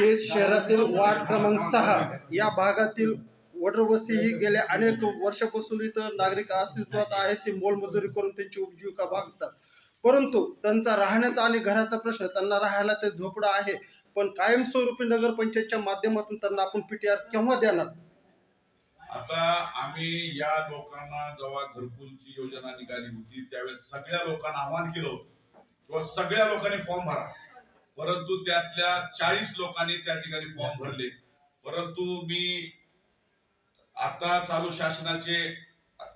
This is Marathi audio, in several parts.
केज शहरातील वार्ड क्रमांक सहा या भागातील वडरवस्ती ही गेल्या अनेक वर्षापासून इथं नागरिक अस्तित्वात आहेत. ते मोलमजुरी करून त्यांची उपजीविका भागतात. परंतु त्यांचा राहण्याचा आणि घराचा प्रश्न त्यांना राहायला ते झोपडं आहे. पण कायमस्वरूपी नगरपंचायतच्या माध्यमातून त्यांना आपण पीटीआर केव्हा देणार? आता आम्ही या लोकांना जेव्हा घरकुलची योजना निघाली होती त्यावेळेस सगळ्या लोकांना आव्हान केलं होतं. किंवा सगळ्या लोकांनी फॉर्म भरा. परंतु त्यातल्या चाळीस लोकांनी त्या ठिकाणी फॉर्म भरले. परंतु मी आता चालू शासनाचे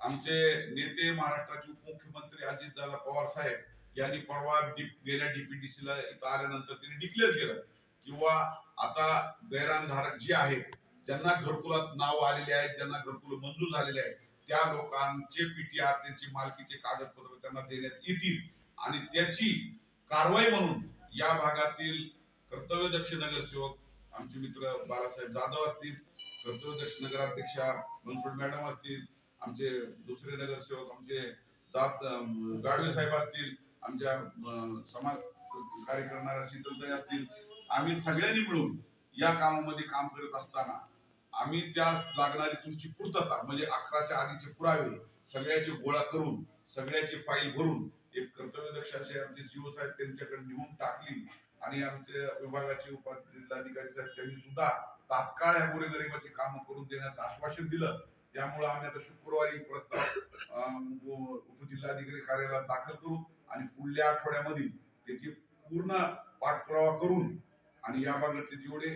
आमचे नेते महाराष्ट्राचे उपमुख्यमंत्री अजितदादा पवार साहेब यांनी परवा गेल्या डीपीडीसी ला इथं आल्यानंतर त्यांनी डिक्लेअर केलं किंवा आता गैरानधारक जे आहेत ज्यांना घरकुलात नाव आलेले आहेत ज्यांना घरकुल मंजूर झालेले आहेत त्या लोकांचे पीटीआर त्यांची मालकीचे कागदपत्र त्यांना देण्यात येतील. आणि त्याची कारवाई म्हणून या भागातील कर्तव्यदक्ष नगरसेवक आमचे मित्र बाळासाहेब जाधव असतील कर्तव्यदक्ष नगराध्यक्षा मनसुड मॅडम असतील आमचे दुसरे नगरसेवक आमचे जात गाडवे साहेब असतील आमच्या समाज कार्य करणाऱ्या शीतलताई असतील आम्ही सगळ्यांनी मिळून या कामामध्ये काम करत असताना आम्ही त्या लागणारी तुमची पूर्तता म्हणजे अकराच्या आधीचे पुरावे सगळ्याचे गोळा करून सगळ्याची फाईल भरून एक कर्तव्यदक्ष असे आमचे सीओ साहेब त्यांच्याकडे नेऊन टाकली आणि आमच्या विभागाचे उपजिल्हाधिकारी साहेब त्यांनी सुद्धा तात्काळ या गोरेगरिबाची काम करून देण्याचं आश्वासन दिलं. त्यामुळे आम्ही आता शुक्रवारी प्रस्ताव उपजिल्हाधिकारी कार्यालयात दाखल करू आणि पुढल्या आठवड्यामध्ये त्याची पूर्ण पाठपुरावा करून आणि या भागातले जेवढे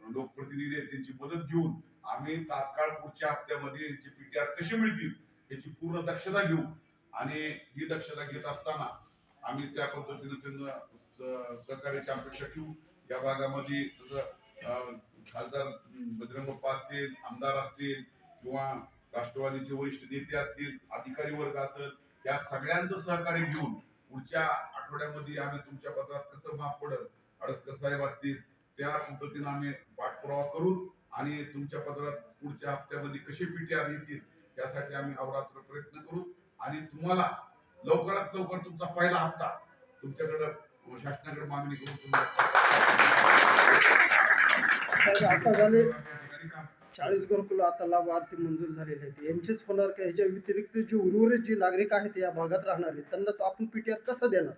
लोकप्रतिनिधी आहेत त्यांची मदत घेऊन आम्ही तात्काळ पुढच्या हप्त्यामध्ये यांचे पीटीआर कसे मिळतील याची पूर्ण दक्षता घेऊ आणि ही दक्षता घेत असताना आम्ही त्या पद्धतीने त्यांना सहकार्याची अपेक्षा ठेवू. या भागामध्ये जसं अं, खासदार बजरंग बाप्पा असतील आमदार असतील किंवा राष्ट्रवादीचे वरिष्ठ नेते असतील अधिकारी वर्ग असेल या सगळ्यांचं सहकार्य घेऊन पुढच्या आठवड्यामध्ये आम्ही तुमच्या पत्रात कसं माफ पडत अडसकर साहेब असतील त्या पद्धतीने आम्ही पाठपुरावा करू आणि तुमच्या पत्रात पुढच्या हप्त्यामध्ये कसे पीटीआर येतील त्यासाठी आम्ही अवरात्र प्रयत्न करू. आणि तुम्हाला लवकरात लवकर तुमचा पहिला हप्ता तुमच्याकडे शासनाकडे मागणी करून आता झाले काम चाळीस घरकुलं आता लाभार्थी मंजूर झालेले आहेत. यांचेच होणार का? ह्याच्या व्यतिरिक्त जे उर्वरित जे नागरिक आहेत या भागात राहणारे त्यांना तो आपण पीटीआर कसं देणार?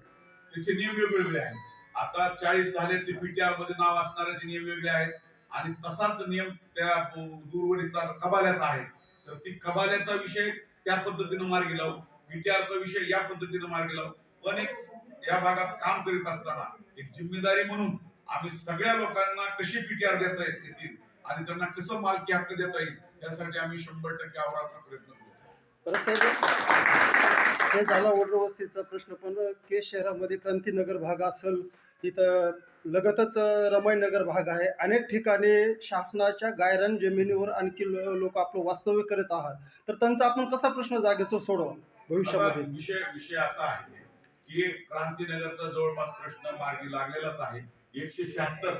त्याचे नियम वेगवेगळे आहेत. आता चाळीस झाले ते पीटीआरमध्ये नाव असणाऱ्याचे नियम वेगळे आहेत. आणि तसाच नियम त्या दूरवरीचा कबाल्याचा आहे. तर ती कबाल्याचा विषय त्या पद्धतीनं मार्गी लावू. विचारचा विषय या पद्धतीनं मार्गी लावू. पण एक या भागात काम करीत असताना एक जिम्मेदारी म्हणून आम्ही सगळ्या लोकांना कशी पीटीआर देता येतील आणि त्यांना कसं मालकी हक्क देता येईल यासाठी आम्ही शंभर टक्के अवरात्र प्रयत्न करू. हे झाला ओढर प्रश्न. पण के शहरामध्ये क्रांतीनगर भाग असेल तिथं लगतच रमाईनगर भाग आहे. अनेक ठिकाणी शासनाच्या गायरन जमिनीवर आणखी लोक आपलं वास्तव्य करत आहात. तर त्यांचा आपण कसा प्रश्न जागेचा सोडवा भविष्यामध्ये? विषय विषय असा आहे की क्रांतीनगरचा जवळपास प्रश्न मार्गी लागलेलाच आहे. एकशे शहात्तर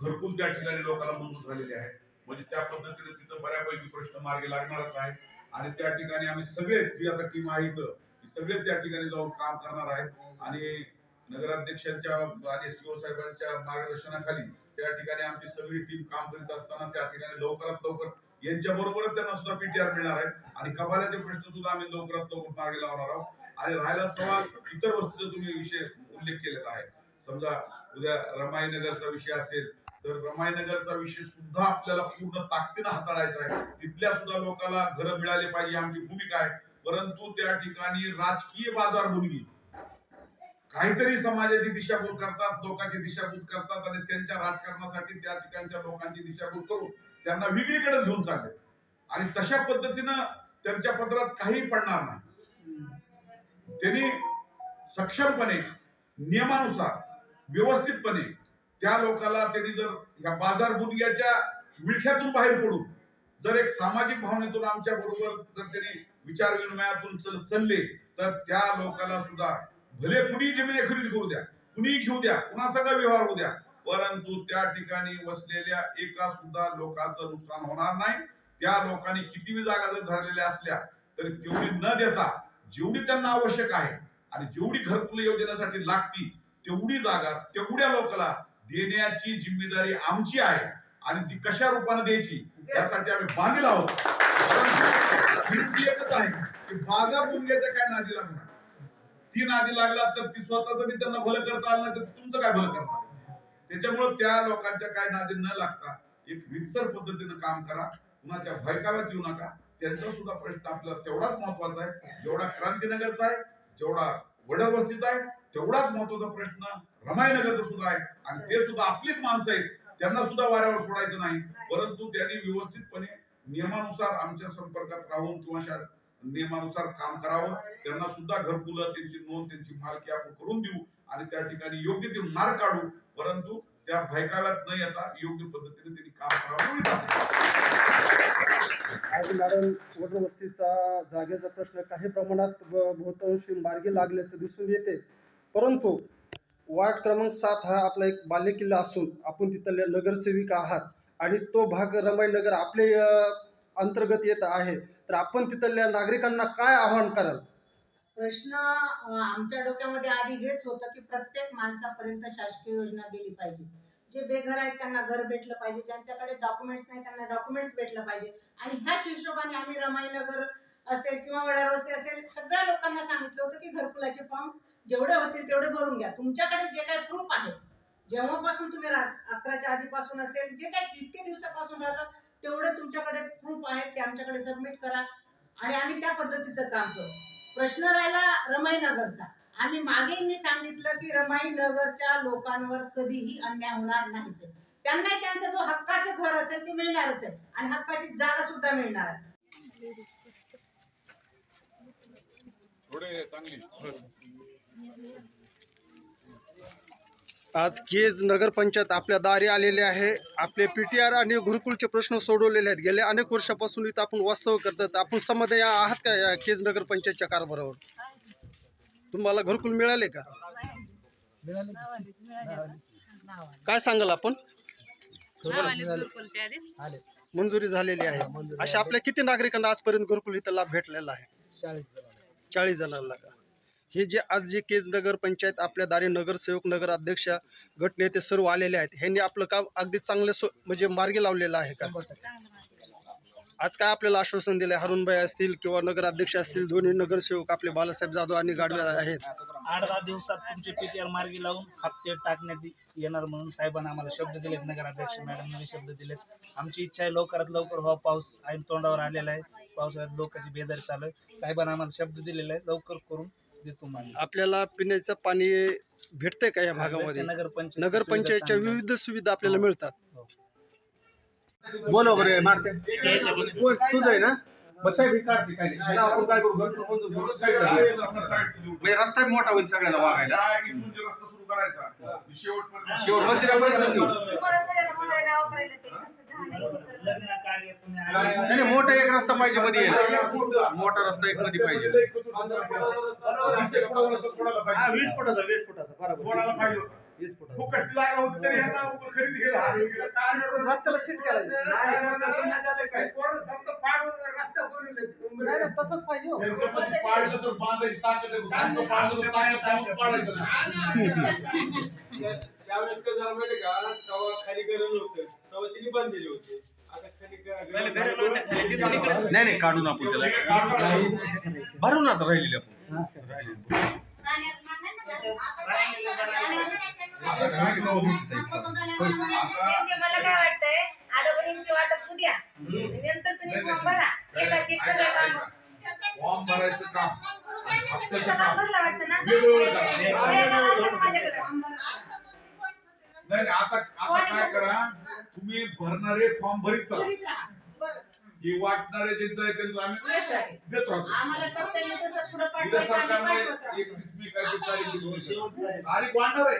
घरकुल त्या ठिकाणी लोकांना मंजूर झालेले आहेत. म्हणजे त्या पद्धतीने तिथं बऱ्यापैकी प्रश्न मार्गी लागणारच आहे आणि त्या ठिकाणी आम्ही सगळे जी आता टीम आहे इथं सगळे त्या ठिकाणी जाऊन काम करणार आहेत. आणि नगराध्यक्षांच्या आणि सीओ साहेबांच्या मार्गदर्शनाखाली त्या ठिकाणी आमची सगळी टीम काम करीत असताना त्या ठिकाणी लवकरात लवकर यांच्या बरोबरच त्यांना सुद्धा पीटीआर मिळणार आहे. आणि कबाल्याचे प्रश्न सुद्धा आम्ही लवकरात लवकर मार्गी लावणार आहोत. आणि राहिला सवाल इतर वस्तूचा तुम्ही विषय उल्लेख केलेला आहे. समजा उद्या रमाईनगरचा विषय असेल तर रमाईनगरचा विषय सुद्धा आपल्याला पूर्ण ताकदीनं हाताळायचा आहे. तिथल्या सुद्धा लोकांना घरं मिळाली पाहिजे आमची भूमिका आहे. परंतु त्या ठिकाणी राजकीय बाजार भूमी काहीतरी समाजाची दिशाभूल करतात लोकांची दिशाभूल करतात आणि त्यांच्या राजकारणासाठी त्या ठिकाणच्या लोकांची दिशाभूल करून त्यांना वेगळीकडे घेऊन चालले. आणि तशा पद्धतीनं त्यांच्या पत्रात काही पडणार नाही. त्यांनी सक्षमपणे नियमानुसार व्यवस्थितपणे त्या लोकाला त्यांनी जर या बाजार बुदग्याच्या विळख्यातून बाहेर पडून जर एक सामाजिक भावनेतून आमच्या बरोबर जर त्यांनी विचार विनिमयातून चालले तर त्या लोकाला सुद्धा भले कुणी जमीन खरेदी करू द्या कुणी घेऊ द्या कुणा सगळा व्यवहार होऊ द्या परंतु त्या ठिकाणी वसलेल्या एका सुद्धा लोकांचं नुकसान होणार नाही. त्या लोकांनी कितीही जागा जर धरलेल्या असल्या तरी तेवढी न देता जेवढी त्यांना आवश्यक आहे आणि जेवढी घरकुल योजनेसाठी लागती तेवढी जागा तेवढ्या लोकांना देण्याची जिम्मेदारी आमची आहे आणि ती कशा रूपाने द्यायची यासाठी आम्ही बांधील आहोत. एकच आहे की बाजार पुंग्याच्या काय नादी लागणार? ती नादी लागला तर ती स्वतःच मी त्यांना भलं करता आलं नाही तर तुमचं काय भलं करणार? त्याच्यामुळे त्या लोकांच्या काय नादी न लागता एक विस्तर पद्धतीनं काम करा. कुणाच्या भयकाव्यात येऊ नका. त्यांचा सुद्धा प्रश्न आपला तेवढाच महत्त्वाचा आहे. जेवढा क्रांतीनगरचा आहे जेवढा वडर वस्तीचा आहे तेवढाच महत्त्वाचा प्रश्न रमाईनगरचा सुद्धा आहे. आणि ते सुद्धा आपलीच माणसं आहेत. त्यांना सुद्धा वाऱ्यावर सोडायचं नाही. परंतु त्यांनी व्यवस्थितपणे नियमानुसार आमच्या संपर्कात राहून किंवा नियमानुसार काम करावं. त्यांना सुद्धा घरकुलं त्यांची नोंद त्यांची मालकी आपण करून देऊ आणि त्या ठिकाणी योग्य ते मार्ग काढू. परंतु त्या भयकाव्यात न येता योग्य पद्धतीने त्यांनी काम करावं आज मॅडम वस्तीचा जागेचा प्रश्न काही प्रमाणात बहुतांशी मार्गी लागल्याचं दिसून येते. परंतु वार्ड क्रमांक सात हा आपला एक बालेकिल्ला असून आपण तिथले नगरसेविका आहात आणि तो भाग रमाईनगर आपले अंतर्गत येत आहे. तर आपण तिथल्या नागरिकांना काय आवाहन कराल? प्रश्न आमच्या डोक्यामध्ये आधी हेच होतं की प्रत्येक माणसापर्यंत शासकीय योजना गेली पाहिजे. जे बेघर आहेत त्यांना घर भेटलं पाहिजे ज्यांच्याकडे डॉक्युमेंट्स नाही त्यांना डॉक्युमेंट्स भेटलं पाहिजे. आणि ह्याच हिशोबाने आम्ही रमाईनगर असेल किंवा वडारवस्ती असेल सगळ्या लोकांना सांगितलं होतं की घरकुलाचे फॉर्म जेवढे होतील तेवढे भरून घ्या. तुमच्याकडे जे काही प्रूफ आहे जेव्हापासून तुम्ही अकराच्या आधीपासून असेल जे काही इतके दिवसापासून राहतात तेवढे तुमच्याकडे प्रूफ आहेत ते आमच्याकडे सबमिट करा. आणि आम्ही त्या पद्धतीचं काम करू. प्रश्न राहिला रमाईनगरचा. आम्ही मागे मी सांगितलं की रमाईनगरच्या लोकांवर कधीही अन्याय होणार नाहीच त्यांना त्यांचा जो हक्काचं घर असेल ते मिळणारच आहे. आणि हक्काची जागा सुद्धा मिळणार आहे. थोडे चांगली. आज केज नगरपंचायत आपल्या दारी आलेले आहे. आपले पी टी आर आणि घरकुलचे प्रश्न सोडवलेले आहेत. गेल्या अनेक वर्षापासून इथं आपण वास्तव करतात. आपण समाधानी आहात का या केज नगरपंचायतच्या कारभारावर? तुम्हाला घरकुल मिळाले का? काय सांगाल आपण? मंजुरी झालेली आहे. अशा आपल्या किती नागरिकांना आजपर्यंत घरकुल इथं लाभ भेटलेला आहे? चाळीस जणांना का? हे जे आज जे केज नगर पंचायत आपल्या दारी नगरसेवक नगर अध्यक्ष गटनेते सर्व आलेले आहेत ह्यांनी आपलं काम अगदी चांगलं सो म्हणजे मार्गी लावलेलं आहे का? आज काय आपल्याला आश्वासन दिलं हरुणबाई असतील किंवा नगर अध्यक्ष असतील दोन्ही नगरसेवक आपले बालासाहेब जाधव आणि गाडवे आहेत. आठ दहा दिवसात तुमचे पीटीआर मार्गी लावून हप्ते टाकण्यात येणार म्हणून साहेबांना आम्हाला शब्द दिलेत नगराध्यक्ष मॅडमने शब्द दिलेत. आमची इच्छा आहे लवकरात लवकर व्हा पाऊस ऐन तोंडावर आलेला आहे. पावसाळ्यात लोकांची बेजारी चालू आहे. साहेबांना आम्हाला शब्द दिलेला आहे लवकर करून देतो आपल्याला पिण्याचं पाणी भेटतंय का या भागामध्ये? नगरपंचायत नगरपंचायतच्या विविध सुविधा आपल्याला मिळतात. बोल वगैरे मारते. तुझं आहे ना. बस साहेब हे काढते काय नाही. आता आपण काय करू? घरकुल मंजूर करू, साईडला घेऊ. म्हणजे रस्ता मोठा होईल सगळ्याला वागायला. शेवटपर्यंत. शेवट मंदिरापर्यंत नेऊ. लग्न कार्य पुण्य नाही नाही, मोठा एक रस्ता पाहिजे मध्ये यायला. मोठा रस्ता एक मध्ये पाहिजे पाहिजे. वीस फुटाचा वीस फुटाचा. वीस हा हे. रस्त्याला करायचं नाही नाही, तसंच पाहिजे हो. त्यावेळेस काय झालं माहिती का तेव्हा खाली नव्हतं तेव्हा तिने बंद दिली होती. आता खाली घर नाही नाही काढून आपण त्याला. भरून आता राहिलेली आपण. म्हणजे मला काय वाटतंय वाटप उद्या नंतर तुम्ही फॉर्म भरा. एकाच एक सगळं काम. फॉर्म भरायचं काम. भरला वाटतं ना? वेगवेगळं करा. वेगळं माझ्याकडे नाही, आता आता काय करा? तुम्ही भरणारे फॉर्म भरीत चला. ही वाटणारे ज्यांचं आहे त्यांचं आम्ही. देत राहतो. पाठवायचं आणि सरकारने. एकवीस मे तारीख दिली होती. तारीख वाढणार आहे.